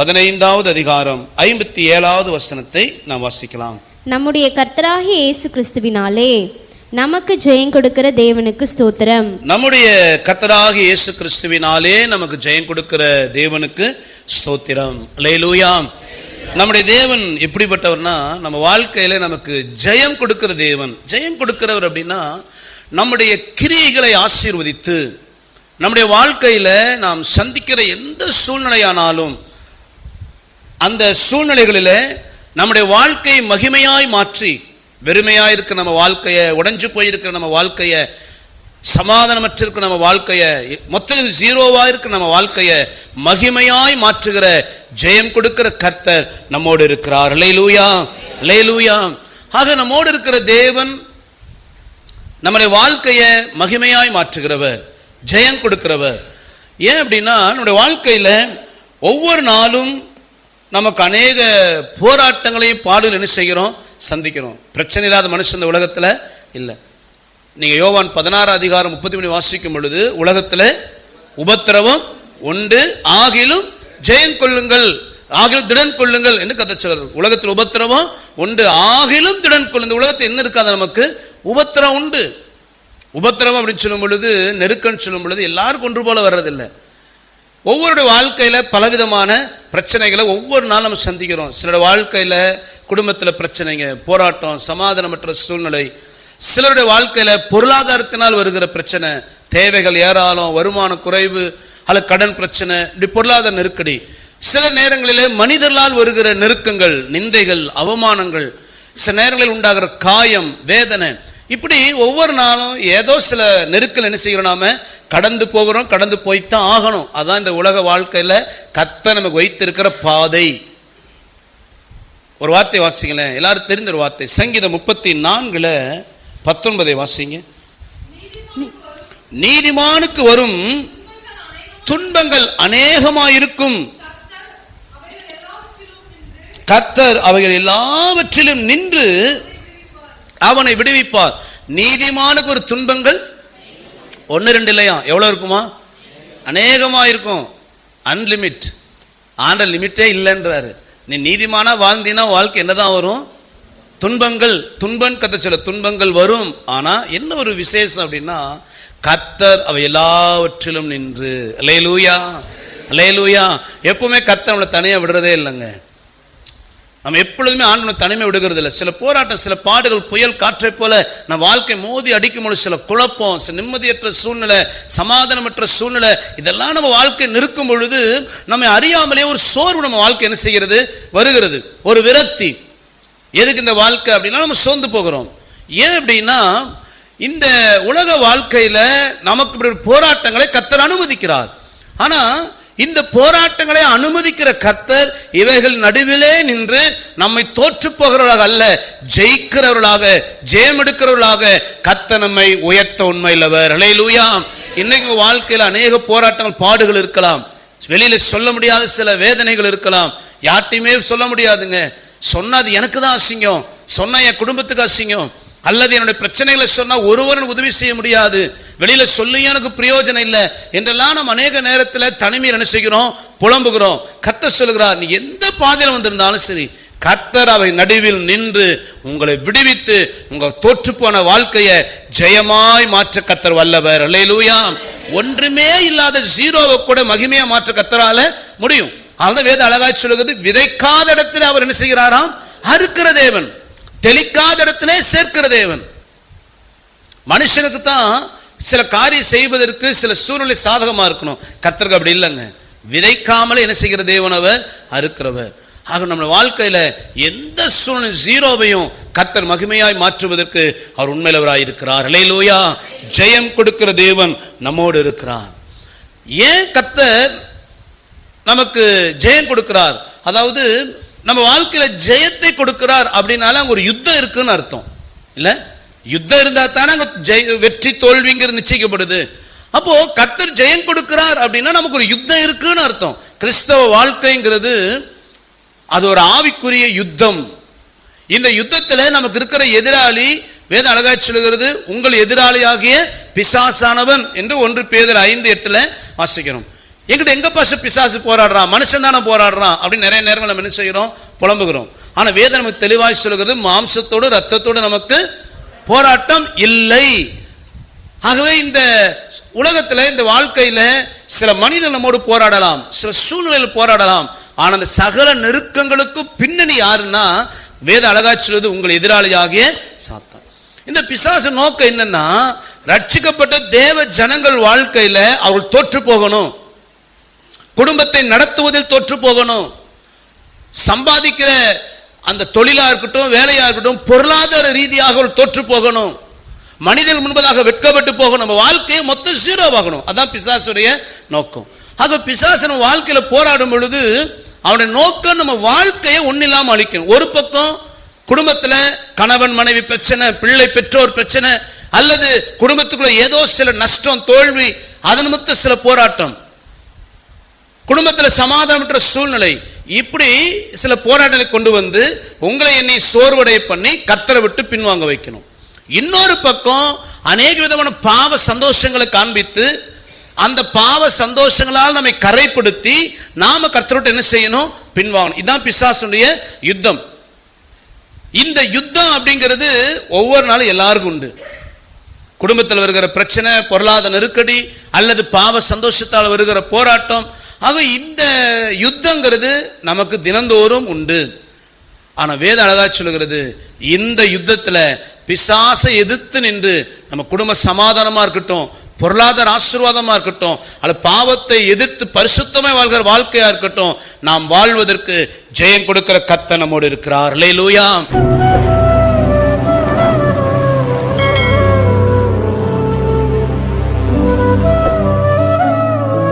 பதினைந்தாவது அதிகாரம் ஐம்பத்தி ஏழாவது வசனத்தை நாம் வாசிக்கலாம். நம்முடைய கர்த்தராகிய இயேசு கிறிஸ்துவினாலே நமக்கு ஜெயம் கொடுக்கிற தேவனுக்கு ஸ்தோத்திரம். நம்முடைய கத்தராக இயேசு கிறிஸ்துவினாலே நமக்கு ஜெயம் கொடுக்கிற தேவனுக்கு ஸ்தோத்திரம். லேலூயா நம்முடைய தேவன் எப்படிப்பட்டவர்னா நம்ம வாழ்க்கையில நமக்கு ஜெயம் கொடுக்கிற தேவன். ஜெயம் கொடுக்கிறவர் அப்படின்னா நம்முடைய கிரியைகளை ஆசீர்வதித்து நம்முடைய வாழ்க்கையில நாம் சந்திக்கிற எந்த சூழ்நிலையானாலும் அந்த சூழ்நிலைகளில் நம்முடைய வாழ்க்கையை மகிமையாய் மாற்றி வெறுமையாக இருக்கிற நம்ம வாழ்க்கையை உடஞ்சு போயிருக்கிற நம்ம வாழ்க்கையை சமாதானமற்று இருக்கிற நம்ம வாழ்க்கையை மொத்தம் ஜீரோவாக இருக்கிற நம்ம வாழ்க்கையை மகிமையாய் மாற்றுகிற ஜெயம் கொடுக்கிற கர்த்தர் நம்மோடு இருக்கிறார். லேலூயா லேலூயா ஆக நம்மோடு இருக்கிற தேவன் நம்முடைய வாழ்க்கையை மகிமையாய் மாற்றுகிறவர் ஜெயம் கொடுக்கிறவர். ஏன் அப்படின்னா நம்முடைய வாழ்க்கையில் ஒவ்வொரு நாளும் நமக்கு அநேக போராட்டங்களையும் பாடுகள் என்ன செய்கிறோம்? சந்திக்கிறோம். பிரச்சனை இல்லாத மனுஷன் இந்த உலகத்தில் இல்லை. நீங்கள் யோவான் பதினாறு அதிகாரம் முப்பத்தி மணி வாசிக்கும் பொழுது உலகத்தில் உபத்திரவம் உண்டு. ஆகிலும் ஜெயம் கொள்ளுங்கள். ஆகிலும் திடன் கொள்ளுங்கள் என்று கதை சொல்றார் உலகத்தில் உபத்திரவம் உண்டு. ஆகிலும் திடன் கொள்ளுங்கள். உலகத்தில் என்ன இருக்காது நமக்கு? உபத்திரம் உண்டு. உபத்திரவம் அப்படின்னு சொல்லும் பொழுது நெருக்கம்னு சொல்லும் பொழுது எல்லாருக்கும் ஒன்று போல வர்றதில்லை. ஒவ்வொருடைய வாழ்க்கையில் பலவிதமான பிரச்சனைகளை ஒவ்வொரு நாளும் நம்ம சந்திக்கிறோம். சிலருடைய வாழ்க்கையில் குடும்பத்தில் பிரச்சனைங்க போராட்டம் சமாதானமற்ற சூழ்நிலை சிலருடைய வாழ்க்கையில் பொருளாதாரத்தினால் வருகிற பிரச்சனை தேவைகள் ஏராளம் வருமான குறைவு அல்லது கடன் பிரச்சனை இப்படி பொருளாதார நெருக்கடி. சில நேரங்களிலே மனிதர்களால் வருகிற நெருக்கங்கள் நிந்தைகள் அவமானங்கள் சில நேரங்களில் உண்டாகிற காயம் வேதனை இப்படி ஒவ்வொரு நாளும் ஏதோ சில நெருக்கல் என்ன செய்கிறோம் நாம? கடந்து போகிறோம் கடந்து போய்த்தான் ஆகணும். அதான் இந்த உலக வாழ்க்கையில் கத்த நமக்கு வைத்திருக்கிற பாதை. ஒரு வார்த்தை வாசிங்களேன். எல்லாரும் தெரிந்த ஒரு வார்த்தை. சங்கீதம் முப்பத்தி நான்குல பத்தொன்பதை வாசிங்க. நீதிமானுக்கு வரும் துன்பங்கள் அநேகமாயிருக்கும். கத்தர் அவைகள் எல்லாவற்றிலும் நின்று அவனை விடுவிப்பார். நீதிமானுக்கு ஒரு துன்பங்கள்? ஒன்று ரெண்டு இல்லையா? எவ்வளோ இருக்குமா? அநேகமாக இருக்கும் அன்லிமிட் ஆண்ட லிமிட்டே இல்லைன்றாரு. நீ நீதிமானா வாழ்ந்தீன்னா வாழ்க்கை என்னதான் வரும்? துன்பங்கள் துன்பம் கத்த சொல்ல துன்பங்கள் வரும். ஆனால் என்ன ஒரு விசேஷம் அப்படின்னா கர்த்தர் அவை எல்லாவற்றிலும் நின்று. லேலூயா லேலூயா எப்பவுமே கர்த்தர் நம்மளை தனியாக விடுறதே இல்லைங்க. நம்ம எப்பொழுதுமே ஆண்டவனை தனிமை விடுகிறது இல்லை சில போராட்டம் சில பாடுகள் புயல் காற்றை போல நம் வாழ்க்கை மோதி அடிக்கும் பொழுது சில குழப்பம் சில நிம்மதியற்ற சூழ்நிலை சமாதானமற்ற சூழ்நிலை இதெல்லாம் நம்ம வாழ்க்கை நிற்கும் பொழுது நம்ம அறியாமலே ஒரு சோர்வு நம்ம வாழ்க்கை என்ன செய்கிறது? வருகிறது. ஒரு விரக்தி. எதுக்கு இந்த வாழ்க்கை அப்படின்னா நம்ம சோர்ந்து போகிறோம். ஏன் அப்படின்னா இந்த உலக வாழ்க்கையில நமக்கு இப்படி போராட்டங்களை கத்தர் அனுமதிக்கிறார். ஆனால் இந்த போராட்டங்களை அனுமதிக்கிற கர்த்தர் இவைகள் நடுவிலே நின்று நம்மை தோற்று போகிறவர்களாக அல்ல ஜெயிக்கிறவர்களாக ஜெயம் எடுக்கிறவர்களாக கர்த்தர் நம்மை உயர்த்த உண்மையிலவர். அலையிலூயா இன்னைக்கு வாழ்க்கையில் அநேக போராட்டங்கள் பாடுகள் இருக்கலாம். வெளியில சொல்ல முடியாத சில வேதனைகள் இருக்கலாம். யார்ட்டையுமே சொல்ல முடியாதுங்க. சொன்னது அது எனக்கு தான் அசிங்கம். சொன்னா என் குடும்பத்துக்கு அசிங்கம். அல்லது என்னுடைய பிரச்சனைகளை சொன்னா ஒருவரும் உதவி செய்ய முடியாது. வெளியில சொல்லியும் எனக்கு பிரயோஜனம் இல்லை. என்றெல்லாம் நம்ம அநேக நேரத்தில் தனிமையில் என்ன செய்கிறோம்? புலம்புகிறோம். கத்த சொல்லுகிறார் நீ எந்த பாதையில் வந்திருந்தாலும் சரி கர்த்தர் அவை நடுவில் நின்று உங்களை விடுவித்து உங்கள் தோற்றுப்போன வாழ்க்கையை ஜெயமாய் மாற்ற கத்தர் வல்லவர். அல்லையிலூயா ஒன்றுமே இல்லாத ஜீரோவை கூட மகிமையா மாற்ற கத்தரால முடியும். அதுதான் வேத அழகாய் சொல்லுகிறது விதைக்காத இடத்துல அவர் என்ன செய்கிறாராம்? அறுக்கிற தேவன். தெளிக்காத இடத்திலே சேர்க்கிற தேவன். மனுஷனுக்கு தான் சில காரியம் செய்வதற்கு சில சூழ்நிலை சாதகமாக இருக்கணும். கர்த்தருக்கு அப்படி இல்லைங்க. விதைக்காமலே என்ன செய்கிற தேவனவர் அறுக்கிறவர். ஆக நம்ம வாழ்க்கையில் எந்த சூழ்நிலை ஜீரோவையும் கர்த்தர் மகிமையாய் மாற்றுவதற்கு அவர் உண்மையிலவராய் இருக்கிறார். லோயா ஜெயம் கொடுக்கிற தேவன் நம்மோடு இருக்கிறார். ஏன் கர்த்தர் நமக்கு ஜெயம் கொடுக்கிறார்? அதாவது நம்ம வாழ்க்கையில் ஜெயத்தை கொடுக்கிறார் அப்படின்னால அங்கே ஒரு யுத்தம் இருக்குன்னு அர்த்தம். இல்லை? யுத்தம் இருந்தா தானே அங்கே ஜெய வெற்றி தோல்விங்கிறது நிச்சயிக்கப்படுது. அப்போ கத்தர் ஜெயம் கொடுக்கிறார் அப்படின்னா நமக்கு ஒரு யுத்தம் இருக்குன்னு அர்த்தம். கிறிஸ்தவ வாழ்க்கைங்கிறது அது ஒரு ஆவிக்குரிய யுத்தம். இந்த யுத்தத்தில் நமக்கு இருக்கிற எதிராளி வேத அழகாய் சொல்லுகிறது உங்கள் எதிராளியாகிய பிசாசானவன் என்று ஒன்று பேதர் ஐந்து எட்டுல வாசிக்கிறோம். எங்கிட்ட எங்க பாச பிசாசு போராடுறான்? மனுஷன் தானே போராடுறான்? அப்படின்னு நிறைய நேரங்கள் நம்ம என்ன செய்கிறோம் புலம்புகிறோம். ஆனா வேதம் நமக்கு தெளிவாய் சொல்கிறது மாம்சத்தோடு ரத்தத்தோடு நமக்கு போராட்டம் இல்லை. ஆகவே இந்த உலகத்தில் இந்த வாழ்க்கையில் சில மனிதன் நம்மோடு போராடலாம் சில சூழ்நிலையில் போராடலாம். ஆனால் அந்த சகல நெருக்கங்களுக்கு பின்னணி யாருன்னா வேத அழகா சொல்வது உங்கள் எதிராளியாகிய சாத்தான். இந்த பிசாசு நோக்கம் என்னன்னா ரட்சிக்கப்பட்ட தேவ ஜனங்கள் வாழ்க்கையில் அவர்கள் தோற்று போகணும். குடும்பத்தை நடத்துவதில் தோற்று போகணும். சம்பாதிக்கிற அந்த தொழிலாக இருக்கட்டும் வேலையாக இருக்கட்டும் பொருளாதார ரீதியாக தோற்று போகணும். மனிதன் முன்பதாக வெட்கப்பட்டு போகணும். நம்ம வாழ்க்கையை மொத்தம் ஜீரோவாகணும். அதான் பிசாசுடைய நோக்கம். ஆக பிசாசு நம்ம வாழ்க்கையில் போராடும் பொழுது அவனுடைய நோக்கம் நம்ம வாழ்க்கையை ஒன்னில்லாம அழிக்கணும். ஒரு பக்கம் குடும்பத்தில் கணவன் மனைவி பிரச்சனை பிள்ளை பெற்றோர் பிரச்சனை அல்லது குடும்பத்துக்குள்ள ஏதோ சில நஷ்டம் தோல்வி அதன் மொத்த சில போராட்டம். குடும்பத்தில் சமாதானமற்ற சூழ்நிலை இப்படி சில போராட்டங்களை கொண்டு வந்து உங்களை என்னை சோர்வடைய பண்ணி கத்தரை விட்டு பின்வாங்க வைக்கணும். இன்னொரு பக்கம் அநேக விதமான பாவ சந்தோஷங்களை காண்பித்து அந்த பாவ சந்தோஷங்களால் நம்மை கரைப்படுத்தி நாம கர்த்தரோட்ட என்ன செய்யணும்? பின்வாங்கணும். இதுதான் பிசாசுடைய யுத்தம். இந்த யுத்தம் அப்படிங்கிறது ஒவ்வொரு நாளும் எல்லாருக்கும் உண்டு. குடும்பத்தில் வருகிற பிரச்சனை பொருளாதார நெருக்கடி அல்லது பாவ சந்தோஷத்தால் வருகிற போராட்டம் ஆக இந்த யுத்தங்கிறது நமக்கு தினந்தோறும் உண்டு. ஆனால் வேத அழகா சொல்லுகிறது இந்த யுத்தத்தில் பிசாசை எதிர்த்து நின்று நம்ம குடும்ப சமாதானமாக இருக்கட்டும் பொருளாதார ஆசீர்வாதமாக இருக்கட்டும் அல்ல பாவத்தை எதிர்த்து பரிசுத்தமாக வாழ்கிற வாழ்க்கையாக இருக்கட்டும் நாம் வாழ்வதற்கு ஜெயம் கொடுக்கிற கத்த நம்மோடு இருக்கிறார். லே லூயா